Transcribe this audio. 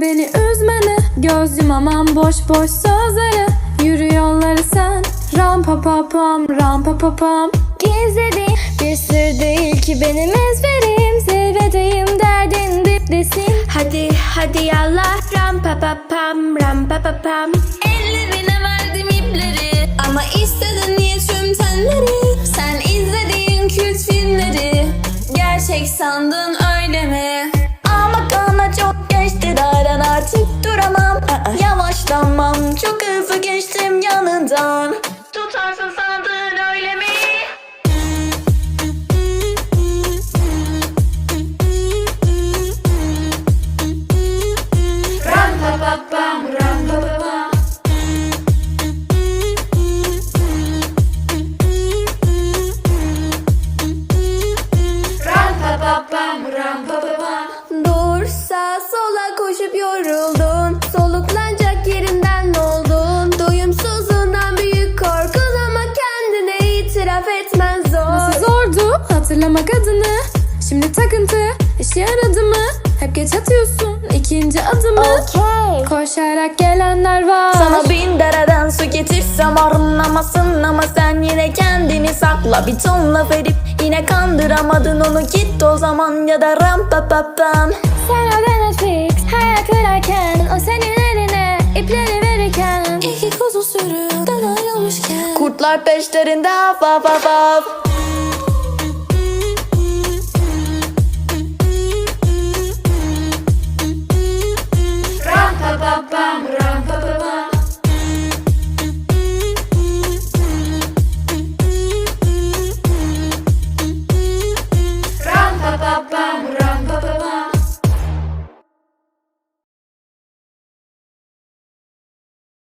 beni üzmene. Göz yumamam boş boş sözlere. Yürü yolları sen. Ram pa pa pam ram pa pa pam Gizlediğim bir sır değil ki benim ezberim. Zirvedeyim derdin diptesin Hadi hadi yallah. Ram pa pa pam ram pa pa pam Ellerine verdim ipleri. Ama istedin niye tüm tenleri. Sen izlediğin kült filmleri. Gerçek sandın yanından. Tutarsın sandın öyle mi? Ram pa pa pam ram pa pa. Pam Ram pa pa pam ram pa pa. Pam Dur sağa sola koşup yoruldun. Soluklanacak zor. Nasıl zordu hatırlamak adını? Şimdi takıntı işe yaradı mı? Hep geç atıyorsun ikinci adımı. Okey. Koşarak gelenler var. Sana bin dereden su getirsem anlamasın ama sen yine kendini sakla. Bir ton laf edip yine kandıramadın onu. Git o zaman ya da ram pa pa pam Sen o Netflix hayal kurarken o senin eline ipleri verirken. İki kuzu sürüden Kurtlar peşlerinde haf haf haf haf